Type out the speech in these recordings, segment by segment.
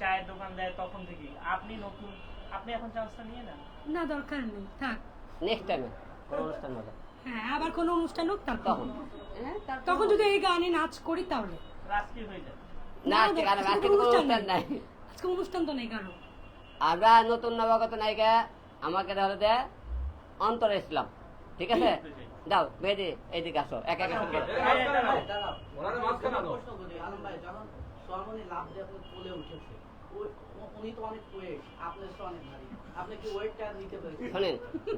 চায়ের দোকান দেয় তখন থেকে আপনি নতুন আপনি এখন চান্সটা নিয়ে নেন। না দরকার নেই থাক। নেক্সট টাইমে কোনো অনুষ্ঠান হলে হ্যাঁ আবার কোনো অনুষ্ঠান হোক তারপর। তখন। হ্যাঁ, তখন যদি এই গানে নাচ করি তাহলে। রাজকীয় হয়ে যায় না আজকে কারণ আজকে কোনো অনুষ্ঠান নাই। আজকে অনুষ্ঠান তো নেই কারও। আমরা নতুন নবাগত নায়িকা আমাকে ধরে দেয় অন্তর ইসলাম ঠিক আছে? দাও বেদি এইদিকে আসো এক এক সর্বনী লাফ দিয়ে আপনার কোলে উঠেছে। আপনি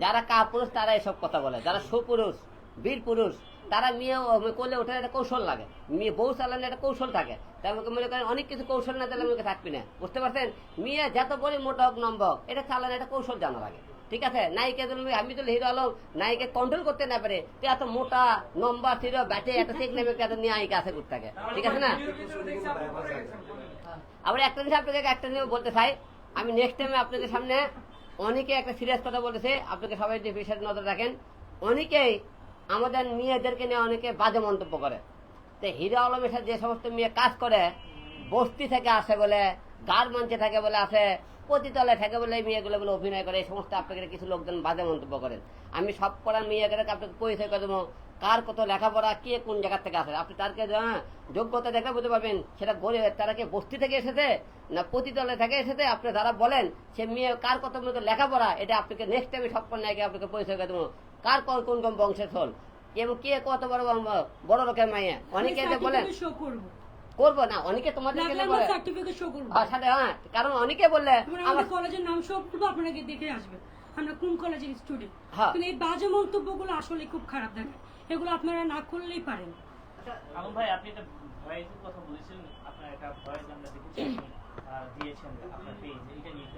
যারা কাপুরুষ তারা এসব কথা বলে। যারা সুপুরুষ বীর পুরুষ তারা মেয়ে কোলে ওঠার একটা কৌশল লাগে। মেয়ে বউ চালানোর একটা কৌশল থাকে। তাই আমাকে মনে করেন অনেক কিছু কৌশল না তাহলে আমাকে থাকবি না। বুঝতে পারছেন? মেয়ে যত বড় মোটা হোক নম্ব এটা চালানোর একটা কৌশল জানা লাগে। ঠিক আছে? নায়িকা তো হিরো আলম। নায়িকা কন্ট্রোল করতে না পারে এত মোটা নম্বর ছিল ব্যাটে একটা চেক নেবে নিয়ে আছে ঠিক আছে না? আবার একটা জিনিস আপনাকে, একটা নিয়ে বলতে চাই। আমি নেক্সট টাইমে আপনাদের সামনে অনেকে একটা সিরিয়াস কথা বলেছে, আপনাকে সবাই যে বিষয়ে নজর রাখেন। অনেকেই আমাদের মেয়েদেরকে নিয়ে অনেকে বাজে মন্তব্য করে। তো হিরো আলমের সাথে যে সমস্ত মেয়ে কাজ করে, বস্তি থেকে আসে বলে গার মঞ্চে থাকে বলে আসে পতিতলে থাকে বলে এই মেয়েগুলো বলে অভিনয় করে এই সমস্ত আপনাকে কিছু লোকজন বাজে মন্তব্য করেন। আমি সব করার মেয়েকে আপনাকে পরিচয় করে দেবো? কার কত লেখাপড়া কে কোন জায়গা থেকে আসে? আপনি তারকে হ্যাঁ যোগ্যতা দেখে বুঝতে পারবেন সেটা গড়ে তারা কি বস্তি থেকে এসেছে না পতিতলে থেকে এসেছে? আপনি যারা বলেন সে মেয়ে কার কত মতো লেখাপড়া এটা আপনাকে নেক্সট টাইমে সব নায়কে আপনাকে পরিচয় করে দেবো? কার কোন কোন বংশের ফল এবং কে কত বড় বড়- লোকের মাইয়া? অনেকে বলেন করব না অনেকে তোমাদের সার্টিফিকেট শো করব। সাথে হ্যাঁ কারণ অনেকে বললে আমার কলেজের নাম শো করব আপনারা দেখে আসবেন আমরা কোন কলেজের স্টুডেন্ট হ্যাঁ। কিন্তু এই বাজে মন্তব্যগুলো আসলে খুব খারাপ দেখে এগুলো আপনারা না করলেই পারেন। আলম ভাই আপনি একটা ভয়েসের কথা বলেছিলেন আপনার একটা ভয়েস আমরা দেখেছি দিয়েছেন আপনার পেজে এটা নিয়ে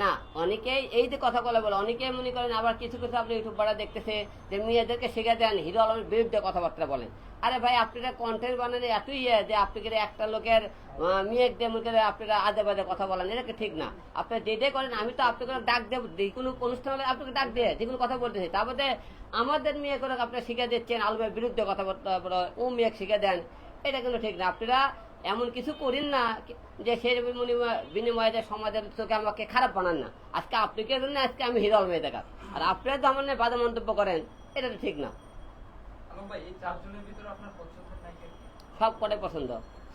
না অনেকেই এই যে কথা বলে বলে অনেকেই মনে করেন আবার কিছু কিছু আপনি ইউটিউব বাড়া দেখতেছে যে মেয়েদেরকে শিখে দেন হিরো আলমের বিরুদ্ধে কথাবার্তা বলেন। আরে ভাই আপনারা কন্টেন্ট বানালে এতই ইয়ে যে আপনি কি একটা লোকের আহ, মেয়ে দিয়ে মনে করে আপনারা আজে বাজে কথা বলেন এটা ঠিক না? আপনি যেটাই করেন আমি তো আপনাকে ডাক দেব যে কোনো অনুষ্ঠান হলে আপনাকে ডাক দিয়ে যে কোনো কথা বলতেছি। তারপরে আমাদের মেয়ে করে আপনি শিখে দিচ্ছেন আলমের বিরুদ্ধে কথাবার্তা বলে, ও মেয়ে শিখে দেন এটা কিন্তু ঠিক না। আপনারা এমন কিছু করেন না যে সেই বিনিময়- যে সমাজের চোখে আমাকে খারাপ বানান না। আজকে আপনি কে জন্য আজকে আমি হিরো আলমে দেখা। আর আপনারা তো আমার বাজে মন্তব্য করেন এটা তো ঠিক না। সব পছন্দ?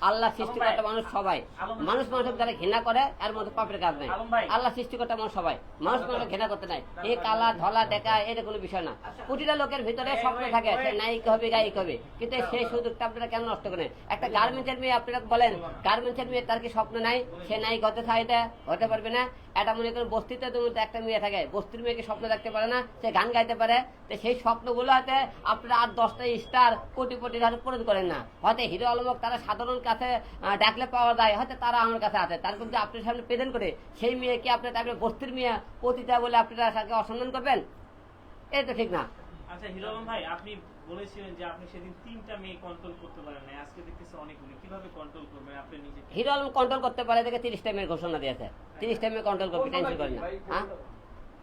আল্লাহ সৃষ্টিকর্তা মানুষ সবাই। মানুষ মানুষের ঘৃণা করে এর মধ্যে পাপের কাজ নাই। আল্লাহ সৃষ্টিকর্তা মানুষ সবাই। মানুষ মানুষ ঘৃণা করতে নাই। এই কালা ধলা এটা কোনো বিষয় না। প্রতিটা লোকের ভিতরে স্বপ্ন থাকে সে নায়িক হবে গায়িক হবে কিন্তু সেই সুযোগটা আপনারা কেন নষ্ট করেন? একটা গার্মেন্টসের মেয়ে আপনারা বলেন গার্মেন্টসের মেয়ে তার কি স্বপ্ন নাই? সে নায়িক হতে চায় এটা হতে পারবে না। এটা মনে করেন বস্তিতে একটা মেয়ে থাকে, বস্তির মেয়েকে স্বপ্ন দেখতে পারে না, সে গান গাইতে পারে, তো সেই স্বপ্নগুলো হয়তো আপনারা আর দশটা স্টার কোটি কোটি হাতে পূরণ করেন না। হয়তো হিরো আলমক তারা সাধারণ কাছে ডাকলে পাওয়া যায়, হয়তো তারা আমার কাছে আছে, তার কিন্তু আপনার সামনে প্রেজেন্ট করে, সেই মেয়েকে আপনি তারপরে বস্তির মেয়ে পতিতা বলে আপনারা তাকে অসম্মান করবেন? এই তো ঠিক না। আচ্ছা হিরো আলম ভাই, আপনি বলেছিলেন যে আপনি সেদিন তিনটা মেয়ে কন্ট্রোল করতে পারেন না আজকে দেখতেছি অনেকগুলি কীভাবে কন্ট্রোল করবেন? আপনি নিজে হিরো আলম কন্ট্রোল করতে পারে দেখে তিরিশ টাইমের ঘোষণা দিয়েছে। তিরিশ টাইমে কন্ট্রোল করবে টেনশন করেন না। হ্যাঁ?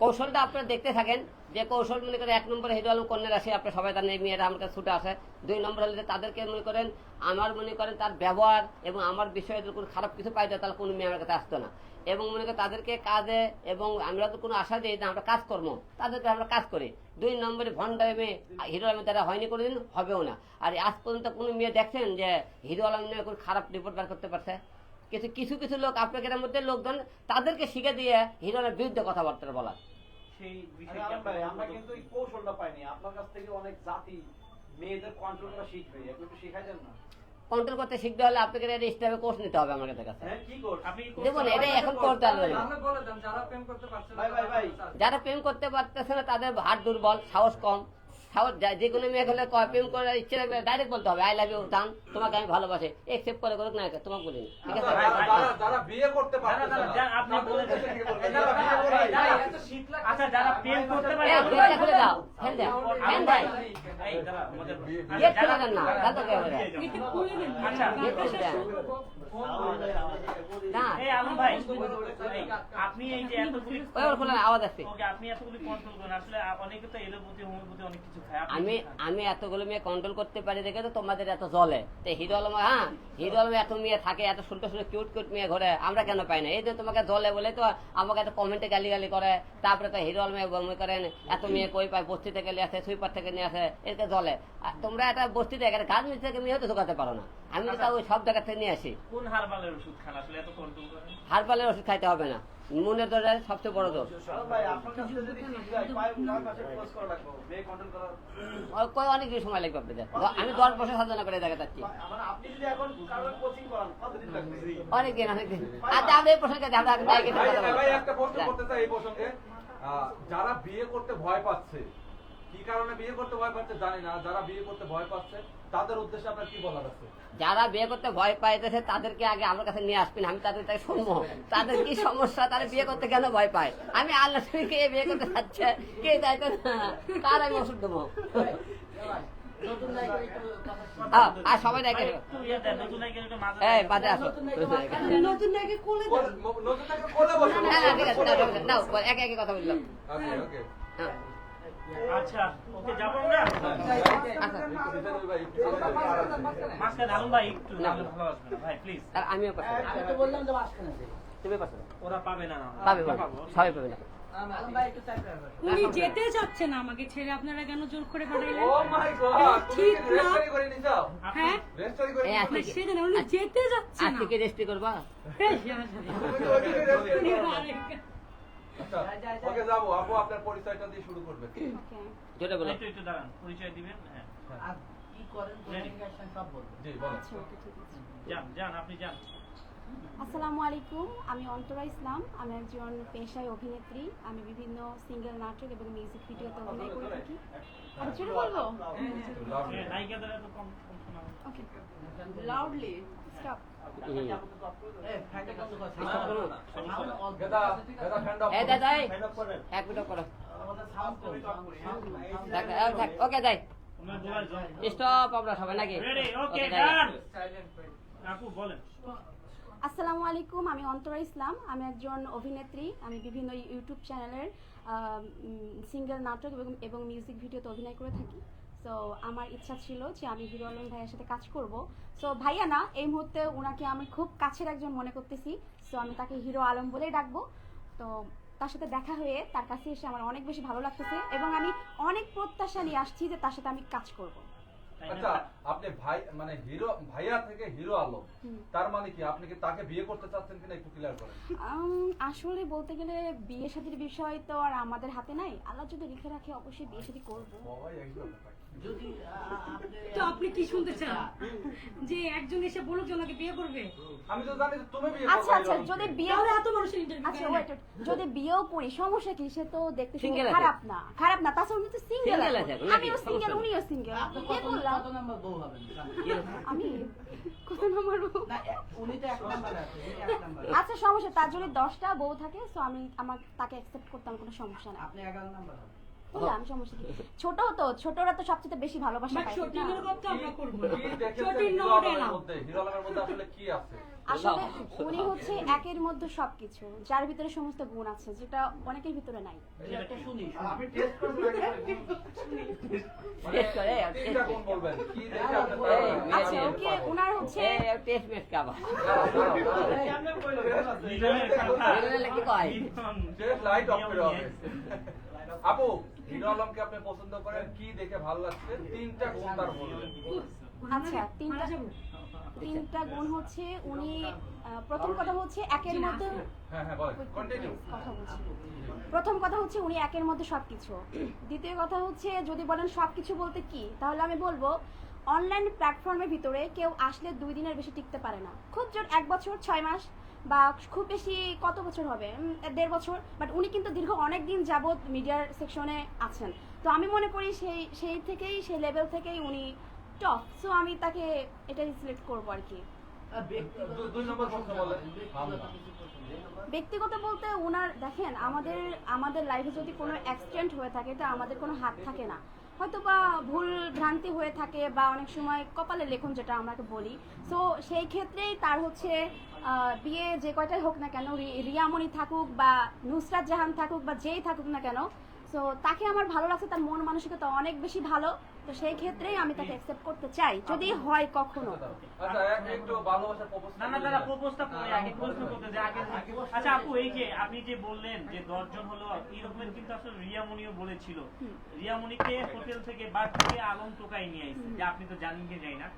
কৌশলটা আপনারা দেখতে থাকেন যে কৌশল মনে করেন এক নম্বরে হিরো আলম কন্যা রাশি আপনি সবাই জানেন এই মেয়েরা আমার কাছে ছুটে আসে। দুই নম্বর হলে তাদেরকে মনে করেন আমার মনে করেন তার ব্যবহার এবং আমার বিষয়ে যদি কোনো খারাপ কিছু পাই যায় তাহলে কোনো মেয়ে আমার কাছে আসতো না। এবং মনে করেন তাদেরকে কাজে এবং আমরা তো কোনো আশা দিই না আমরা কাজ কর্ম তাদেরকে আমরা কাজ করি। দুই নম্বরে ভন্ডামে হিরো আলম তারা হয়নি কোনোদিন হবেও না। আর আজ পর্যন্ত কোনো মেয়ে দেখছেন যে হিরো আলম নিয়ে কোনো খারাপ রিপোর্ট বার করতে পারছে? কিছু কিছু কিছু লোক আপনাদের মধ্যে লোকজন তাদেরকে শিখে দিয়ে হিরো আলমের বিরুদ্ধে কথাবার্তা বলা আমরা কিন্তু কৌশলটা পাইনি। আপনার কাছ থেকে অনেক জাতি মেয়েদের কন্ট্রোল করা শিখবে। একটু শেখাই দেন না। কন্ট্রোল করতে শিখতে হলে আপনাকে এটা কোর্স নিতে হবে আমার কাছে। হ্যাঁ কি কোর্স আপনি দেখুন এটাই এখন করতে হবে যারা প্রেম করতে পারতেছে না তাদের হাট দুর্বল সাহস কম। যা- যে কোনো মেয়ে হলে কয় প্রেম করার ইচ্ছে রাখলে ডাইরেক্ট বলতে হবে আই লাভ ইউ জান তোমাকে আমি ভালোবাসি একসেপ্ট করে করুক না তোমাকে বলিনি ঠিক আছে আচ্ছা, যারা- বিয়ে করতে আপনি। আচ্ছা যারা প্রেম পারে ভাই, খুলে দাও ফেল দাও ফেল আমাদের- আচ্ছা, খুলে দেন না আচ্ছা, বাতাসে গেট খুলে দেন। শো- না এই আলম ভাই বন্ধ করে ওটা এই, আপনি এই যে এতগুলি ওই ওর খোলা আওয়াজ আসছে আপনি এতগুলি কন্ট্রোল করেন। আসলে অনেকে তো এলোপতি হোমিওপ্যাথি অনেক কিছু খায়। আমি আমি এতগুলো মেয়ে কন্ট্রোল করতে পারি দেখে তো তোমাদের এত জলে। তো হিরো আলম হ্যাঁ হিরো আলম এত মেয়ে থাকে এত সুন্দর সুন্দর কিউট কিউট মেয়ে ঘরে আমরা কেন পাই না? এই যে তোমাকে জলে বলে তো আমাকে এত কমেন্টে গালি গালি করে তারপরে তো হিরো আলমে বমি করেন এত মেয়ে কই পায় বস্তি থেকে নিয়ে আসে সুইপার থেকে নিয়ে আসে এতে জলে। আর তোমরা একটা বস্তিতে এখানে গাছ মিস্ত্রি থেকে মেয়ে তো ঢোকাতে পারো না। আমি তো ওই সব জায়গা থেকে নিয়ে আসি। কোন হারবালের ওষুধ খান? আসলে এত কন্ট্রোল করেন হারপালের ওষুধ খাইতে হবে না। মনের দরজা সবচেয়ে বড় দোষ। ও- কই অনেক কিছু সময় লাগবে আপনাদের। আমি দশ বছর সাধনা করে দেখা যাচ্ছি। মানে আপনি যদি এখন কারোর কোচিং করান কতদিন লাগবে? অনেক দিন অনেক দিন আচ্ছা আমি এই প্রসঙ্গে যারা বিয়ে করতে ভয় পাচ্ছে কি কারণে বিয়ে করতে ভয় পাচ্ছে জানি না যারা বিয়ে করতে ভয় পাচ্ছে তাদের উদ্দেশ্যে আপনার কি বলার আছে? যারা বিয়ে করতে ভয় পাইতেছে তাদেরকে আগে আমার কাছে নিয়ে আসবেন আমি তাদের তাকে শুনব তাদের কি সমস্যা তারা বিয়ে করতে কেন ভয় পায় আমি আল্লাহ কে বিয়ে করতে চাচ্ছে কে চাইতো কার আমি ওষুধ দেবো সবাই দেখে ইয়ে এই বাদে আসো নতুন না ঠিক আছে কথা বললাম ওকে ওকে হ্যাঁ। আচ্ছা ওকে যাব আমরা? আচ্ছা ভাই একটু চলে যান। মাঝখানে আলম ভাই একটু ভালো আসবে ভাই প্লিজ আর আমিও কথা আমি তো বললাম যে মাঝখানে তুমি কথা ওরা পাবে না না পাবে পাবে। সবাই পাবে না। আলম ভাই একটু চাপ রাখবেন। উনি যেতে চাচ্ছে না আমাকে ছেড়ে আপনারা কেন জোর করে পাঠাইলেন? ও মাই গড ঠিক না। করে নিছো? হ্যাঁ? রেজিস্ট্রি করে উনি যেতে যাচ্ছে আজ না। থেকে রেস্টি করবা? ওকে যাব আপু আপনার পরিচয়টা দিয়ে শুরু করবে। জোরে বলো। একটু একটু দাঁড়ান পরিচয় দিবেন হ্যাঁ। আর কি করেন কমিউনিকেশন সব বলবেন। জি বলো আচ্ছা ওকে ঠিক আছে। যান যান আপনি যান। আসসালামু আলাইকুম আমি অন্তরা ইসলাম আমি একজন পেশায় অভিনেত্রী আমি বিভিন্ন সিঙ্গেল নাটক এবং মিউজিক ভিডিওতে অভিনয় করে থাকি। আর ছোট বলব শোনা হয়। ওকে লাউডলি। ওকে যাই। স্টপ আমরা সবাই নাকি? বলেন। আসসালামু আলাইকুম আমি অন্তরা ইসলাম আমি একজন অভিনেত্রী আমি বিভিন্ন ইউটিউব চ্যানেলের সিঙ্গেল নাটক এবং এবং মিউজিক ভিডিওতে অভিনয় করে থাকি। সো আমার ইচ্ছা ছিল যে আমি হিরো আলম ভাইয়ের সাথে কাজ করব। সো ভাইয়া না এই মুহূর্তে ওনাকে আমি খুব কাছের একজন মনে করতেছি। সো আমি তাকে হিরো আলম বলেই ডাকবো। তো তার সাথে দেখা হয়ে তার কাছে এসে আমার অনেক বেশি ভালো লাগতেছে এবং আমি অনেক প্রত্যাশা নিয়ে আসছি যে তার সাথে আমি কাজ করব। আচ্ছা আপনি ভাই মানে হিরো ভাইয়া থেকে হিরো আলম তার মানে কি আপনি কি তাকে বিয়ে করতে চাচ্ছেন কিনা একটু ক্লিয়ার করেন? আসলে বলতে গেলে বিয়ে শাদীর বিষয় তো আর আমাদের হাতে নাই। আল্লাহ যদি লিখে রাখে অবশ্যই বিয়ে শাদী করব। তো আপনি কি শুনতে চান? যে একজন এসে বলুক যে ওনাকে বিয়ে করবে? আমি তো জানি তুমি বিয়ে আচ্ছা আচ্ছা যদি বিয়ে তাহলে এত মানুষের ইন্টারভিউ আচ্ছা wait, যদি বিয়েও করি সমস্যা কি? সে তো দেখতে। খারাপ না খারাপ না তাছাড়া উনি তো সিঙ্গেল? আমিও সিঙ্গেল উনিও সিঙ্গেল বিয়ে কত করলাম। কত নাম্বার বউ হবেন? আমি কত নম্বর বউ? না উনি তো এক নাম্বার আছে এক নাম্বার আচ্ছা সমস্যা তার যদি দশটা বউ থাকে তো আমি আমার তাকে অ্যাকসেপ্ট করতে আমার কোনো সমস্যা নাই। আপনি এগারো নাম্বার হবেন। বুঝলাম সমস্যা ছোট তো ছোটরা তো সবচেয়ে বেশি ভালোবাসা পায় কথা আমরা করব শটিং আসলে কি আছে আসলে উনি হচ্ছে একের মধ্যে সবকিছু যার ভিতরে সমস্ত গুণ আছে যেটা অনেকের ভিতরে নাই এই শুনি আপনি টেস্ট করবেন টেস্ট করে এই, কোন বলবেন কি দেখে আপনি আচ্ছা ওকে ওনার হচ্ছে টেস্ট মেট কাবা লিডারের কথা। লিডারের কি কয়? টেস্ট লাইট অফ করে আপু হিরো আলমকে আপনি পছন্দ করেন কি দেখে ভালো লাগছে? তিনটা গুণ তার বলবেন আচ্ছা তিনটা তিনটা গুণ হচ্ছে উনি প্রথম কথা হচ্ছে একের মধ্যে হ্যাঁ হ্যাঁ প্রথম কথা হচ্ছে উনি একের মধ্যে সবকিছু। দ্বিতীয় কথা হচ্ছে যদি বলেন সবকিছু বলতে কি তাহলে আমি বলব অনলাইন প্ল্যাটফর্মের ভিতরে কেউ আসলে দুই দিনের বেশি টিকতে পারে না। খুব জোর এক বছর ছয় মাস বা খুব বেশি কত বছর হবে? দেড় বছর বাট উনি কিন্তু দীর্ঘ অনেক দিন যাবৎ মিডিয়ার সেকশনে আছেন। তো আমি মনে করি সেই সেই থেকেই সেই লেভেল থেকেই উনি টপ সো আমি তাকে এটাই সিলেক্ট করব আর কি। ব্যক্তিগত বলতে ওনার দেখেন আমাদের আমাদের লাইফে যদি কোনো অ্যাক্সিডেন্ট হয়ে থাকে তো আমাদের কোনো হাত থাকে না। হয়তো বা ভুল ভ্রান্তি হয়ে থাকে বা অনেক সময় কপালে লেখন যেটা আমাকে বলি। সো সেই ক্ষেত্রেই তার হচ্ছে বিয়ে যে কয়টাই হোক না কেন রিয়ামণি থাকুক বা নুসরাত জাহান থাকুক বা যেই থাকুক না কেন সো তাকে আমার ভালো লাগছে তার মন মানসিকতা অনেক বেশি ভালো। তো সেই ক্ষেত্রেই আমি তাকে অ্যাকসেপ্ট করতে চাই যদি হয় কখনো। আচ্ছা এক- একটু ভালোবাসার প্রপোজ না না দাদা প্রপোজটা করে আগে প্রশ্ন করতে যে আগে আচ্ছা আপু এই যে আপনি যে বললেন যে দশজন হলো এরকমের কিন্তু আসলে রিয়ামণিও বলেছিল। রিয়ামণিকে হোটেল থেকে বার থেকে আলম টোকাই নিয়ে আইছে যে আপনি তো জানেন কি যাই না।